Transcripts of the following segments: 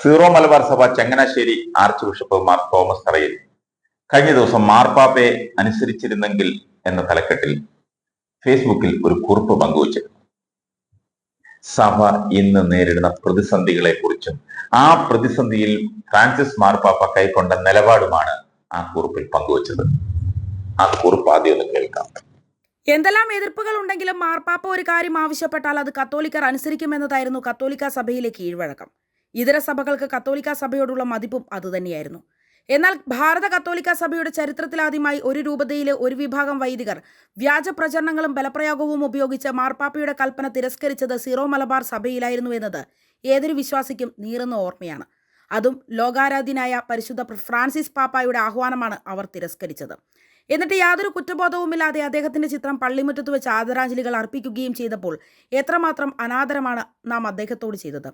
Zero Malabar സഭ Changanassery arch bishop Mar Thomas Tharayil കഴിഞ്ഞ ദിവസം മാർപ്പാപ്പയെ അനുസരിച്ചിരുന്നെങ്കിൽ എന്ന തലക്കെട്ടിൽ ഫേസ്ബുക്കിൽ ഒരു കുറിപ്പ് പങ്കുവച്ചിരുന്നു. സഭ ഇന്ന് നേരിടുന്ന പ്രതിസന്ധികളെ കുറിച്ചും ആ പ്രതിസന്ധിയിൽ ഫ്രാൻസിസ് മാർപ്പാപ്പ കൈക്കൊണ്ട നിലപാടുമാണ് ആ കുറിപ്പിൽ പങ്കുവച്ചത്. ആ കുറിപ്പ് ആദ്യം ഒന്ന് കേൾക്കാം. എന്തെല്ലാം എതിർപ്പുകൾ ഉണ്ടെങ്കിലും മാർപ്പാപ്പ ഒരു കാര്യം ആവശ്യപ്പെട്ടാൽ അത് കത്തോലിക്കർ അനുസരിക്കുമെന്നതായിരുന്നു കത്തോലിക്ക സഭയിലെ കീഴ്വഴക്കം. ഇതര സഭകൾക്ക് കത്തോലിക്ക സഭയോടുള്ള മതിപ്പും അതുതന്നെയായിരുന്നു എന്നാൽ ഭാരത കത്തോലിക്ക സഭയുടെ ചരിത്രത്തിലാദ്യമായി ഒരു രൂപതയിലെ ഒരു വിഭാഗം വൈദികർ വ്യാജ പ്രചരണങ്ങളും ബലപ്രയോഗവും ഉപയോഗിച്ച് മാർപ്പാപ്പയുടെ കൽപ്പന തിരസ്കരിച്ചത് സീറോ മലബാർ സഭയിലായിരുന്നു എന്നത് ഏതൊരു വിശ്വാസിക്കും നീറുന്ന ഓർമ്മയാണ്. അതും ലോകാരാധ്യനായ പരിശുദ്ധ ഫ്രാൻസിസ് പാപ്പായുടെ ആഹ്വാനമാണ് അവർ തിരസ്കരിച്ചത്. എന്നിട്ട് യാതൊരു കുറ്റബോധവുമില്ലാതെ അദ്ദേഹത്തിന്റെ ചിത്രം പള്ളിമുറ്റത്ത് വെച്ച് ആദരാഞ്ജലികൾ അർപ്പിക്കുകയും ചെയ്തപ്പോൾ എത്രമാത്രം അനാദരമാണ് നാം അദ്ദേഹത്തോട് ചെയ്തത്.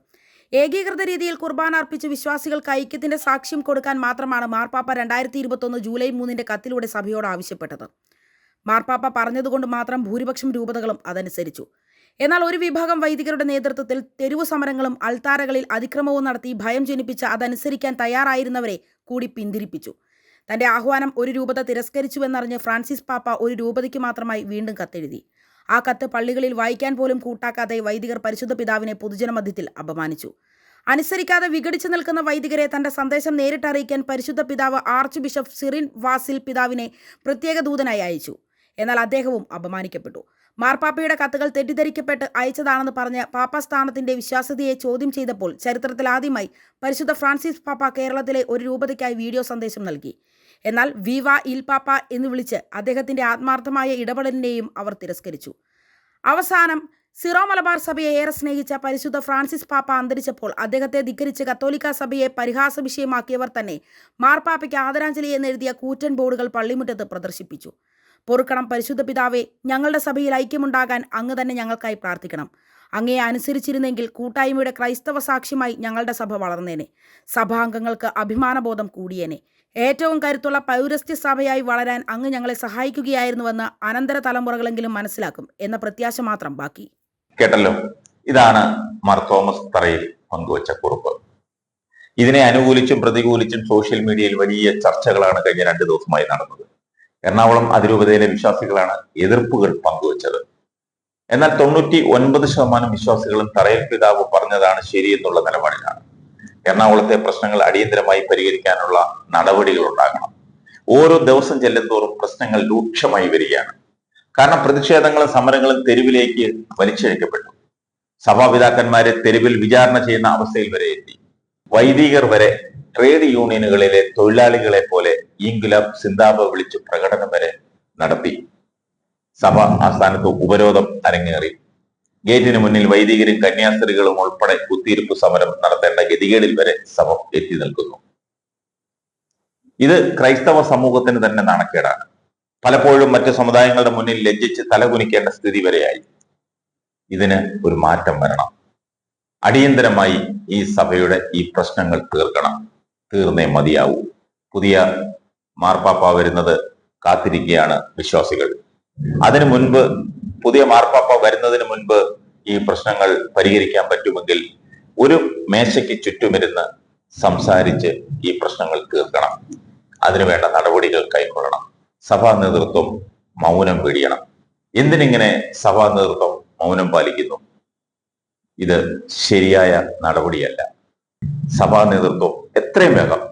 ഏകീകൃത രീതിയിൽ കുർബാന അർപ്പിച്ച് വിശ്വാസികൾക്ക് ഐക്യത്തിന്റെ സാക്ഷ്യം കൊടുക്കാൻ മാത്രമാണ് മാർപ്പാപ്പ രണ്ടായിരത്തി ഇരുപത്തൊന്ന് ജൂലൈ മൂന്നിന്റെ കത്തിലൂടെ സഭയോട് ആവശ്യപ്പെട്ടത്. മാർപ്പാപ്പ പറഞ്ഞതുകൊണ്ട് മാത്രം ഭൂരിപക്ഷം രൂപതകളും അതനുസരിച്ചു. എന്നാൽ ഒരു വിഭാഗം വൈദികരുടെ നേതൃത്വത്തിൽ തെരുവു സമരങ്ങളും അൾത്താരകളിൽ അതിക്രമവും നടത്തി ഭയം ജനിപ്പിച്ച് അതനുസരിക്കാൻ തയ്യാറായിരുന്നവരെ കൂടി പിന്തിരിപ്പിച്ചു. തന്റെ ആഹ്വാനം ഒരു രൂപത തിരസ്കരിച്ചുവെന്നറിഞ്ഞ് ഫ്രാൻസിസ് പാപ്പ ഒരു രൂപതയ്ക്ക് മാത്രമായി വീണ്ടും കത്തെഴുതി. ആ കത്ത് പള്ളികളിൽ വായിക്കാൻ പോലും കൂട്ടാക്കാതെ വൈദികർ പരിശുദ്ധ പിതാവിനെ പൊതുജനമധ്യത്തിൽ അപമാനിച്ചു. അനുസരിക്കാതെ വിഘടിച്ചു നിൽക്കുന്ന വൈദികരെ തന്റെ സന്ദേശം നേരിട്ടറിയിക്കാൻ പരിശുദ്ധ പിതാവ് ആർച്ച് ബിഷപ്പ് സിറിൻ വാസിൽ പിതാവിനെ പ്രത്യേക ദൂതനായി അയച്ചു. എന്നാൽ അദ്ദേഹവും അപമാനിക്കപ്പെട്ടു. മാർപ്പാപ്പയുടെ കത്തുകൾ തെറ്റിദ്ധരിക്കപ്പെട്ട് അയച്ചതാണെന്ന് പറഞ്ഞ് പാപ്പ സ്ഥാനത്തിന്റെ വിശ്വാസ്യതയെ ചോദ്യം ചെയ്തപ്പോൾ ചരിത്രത്തിൽ ആദ്യമായി പരിശുദ്ധ ഫ്രാൻസിസ് പാപ്പ കേരളത്തിലെ ഒരു രൂപതയ്ക്കായി വീഡിയോ സന്ദേശം നൽകി. എന്നാൽ വിവ ഇൽപാപ്പ എന്ന് വിളിച്ച് അദ്ദേഹത്തിന്റെ ആത്മാർത്ഥമായ ഇടപെടലിനെയും അവർ തിരസ്കരിച്ചു. അവസാനം സിറോ മലബാർ സഭയെ ഏറെ സ്നേഹിച്ച പരിശുദ്ധ ഫ്രാൻസിസ് പാപ്പ അന്തരിച്ചപ്പോൾ അദ്ദേഹത്തെ ധിക്കരിച്ച് കത്തോലിക്ക സഭയെ പരിഹാസ വിഷയമാക്കിയവർ തന്നെ മാർപ്പാപ്പയ്ക്ക് ആദരാഞ്ജലി എന്നെഴുതിയ കൂറ്റൻ ബോർഡുകൾ പള്ളിമുറ്റത്ത് പ്രദർശിപ്പിച്ചു. പൊറുക്കണം പരിശുദ്ധ പിതാവെ ഞങ്ങളുടെ സഭയിൽ ഐക്യമുണ്ടാകാൻ അങ്ങ് തന്നെ ഞങ്ങൾക്കായി പ്രാർത്ഥിക്കണം. അങ്ങയെ അനുസരിച്ചിരുന്നെങ്കിൽ കൂട്ടായ്മയുടെ ക്രൈസ്തവ സാക്ഷ്യമായി ഞങ്ങളുടെ സഭ വളർന്നേനെ. സഭാംഗങ്ങൾക്ക് അഭിമാനബോധം കൂടിയേനെ. ഏറ്റവും കരുത്തുള്ള പൗരസ്ത്യ സഭയായി വളരാൻ അങ്ങ് ഞങ്ങളെ സഹായിക്കുകയായിരുന്നുവെന്ന് അനന്തര തലമുറകളെങ്കിലും മനസ്സിലാക്കും എന്ന പ്രത്യാശ മാത്രം ബാക്കി. കേട്ടല്ലോ? ഇതാണ് മാർ തോമസ് തറയിൽ പങ്കുവച്ച കുറിപ്പ്. ഇതിനെ അനുകൂലിച്ചും പ്രതികൂലിച്ചും സോഷ്യൽ മീഡിയയിൽ വലിയ ചർച്ചകളാണ് കഴിഞ്ഞ രണ്ടു ദിവസമായി നടന്നത്. എറണാകുളം അതിരൂപതയിലെ വിശ്വാസികളാണ് എതിർപ്പുകൾ പങ്കുവച്ചത്. എന്നാൽ തൊണ്ണൂറ്റി ഒൻപത് ശതമാനം വിശ്വാസികളും തറയിൽ പിതാവ് പറഞ്ഞതാണ് ശരിയെന്നുള്ള നിലപാടിലാണ്. എറണാകുളത്തെ പ്രശ്നങ്ങൾ അടിയന്തരമായി പരിഹരിക്കാനുള്ള നടപടികൾ ഉണ്ടാകണം. ഓരോ ദിവസം ചെല്ലുന്തോറും പ്രശ്നങ്ങൾ രൂക്ഷമായി വരികയാണ്. കാരണം പ്രതിഷേധങ്ങളും സമരങ്ങളും തെരുവിലേക്ക് വലിച്ചിഴക്കപ്പെട്ടു. സഭാപിതാക്കന്മാരെ തെരുവിൽ വിചാരണ ചെയ്യുന്ന അവസ്ഥയിൽ വരെ എത്തി. വൈദികർ വരെ ട്രേഡ് യൂണിയനുകളിലെ തൊഴിലാളികളെ പോലെ ഇൻഗുലാബ് സിന്താബ് വിളിച്ച് പ്രകടനം വരെ നടത്തി. സഭ ആസ്ഥാനത്ത് ഉപരോധം അരങ്ങേറി. ഗേറ്റിന് മുന്നിൽ വൈദികരും കന്യാസ്ത്രീകളും ഉൾപ്പെടെ കുത്തിയിരിപ്പ് സമരം നടത്തേണ്ട ഗതികേടിൽ വരെ സമം എത്തി നിൽക്കുന്നു. ഇത് ക്രൈസ്തവ സമൂഹത്തിന് തന്നെ നാണക്കേടാണ്. പലപ്പോഴും മറ്റു സമുദായങ്ങളുടെ മുന്നിൽ ലജ്ജിച്ച് തലകുനിക്കേണ്ട സ്ഥിതി വരെയായി. ഇതിന് ഒരു മാറ്റം വരണം. അടിയന്തരമായി ഈ സഭയുടെ ഈ പ്രശ്നങ്ങൾ തീർക്കണം. തീർന്നേ മതിയാവൂ. പുതിയ മാർപ്പാപ്പ വരുന്നത് കാത്തിരിക്കുകയാണ് വിശ്വാസികൾ. അതിനു മുൻപ് പുതിയ മാർപ്പാപ്പ വരുന്നതിന് മുൻപ് ഈ പ്രശ്നങ്ങൾ പരിഹരിക്കാൻ പറ്റുമെങ്കിൽ ഒരു മേശയ്ക്ക് ചുറ്റുമിരുന്ന് സംസാരിച്ച് ഈ പ്രശ്നങ്ങൾ തീർക്കണം. അതിനുവേണ്ട നടപടികൾ കൈക്കൊള്ളണം. സഭാ നേതൃത്വം മൗനം പിടിയണം. എന്തിനിങ്ങനെ സഭാ നേതൃത്വം മൗനം പാലിക്കുന്നു? ഇത് ശരിയായ നടപടിയല്ല. സഭാ നേതൃത്വം എത്രയും വേഗം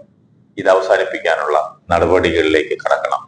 ഇത് അവസാനിപ്പിക്കാനുള്ള നടപടികളിലേക്ക് കടക്കണം.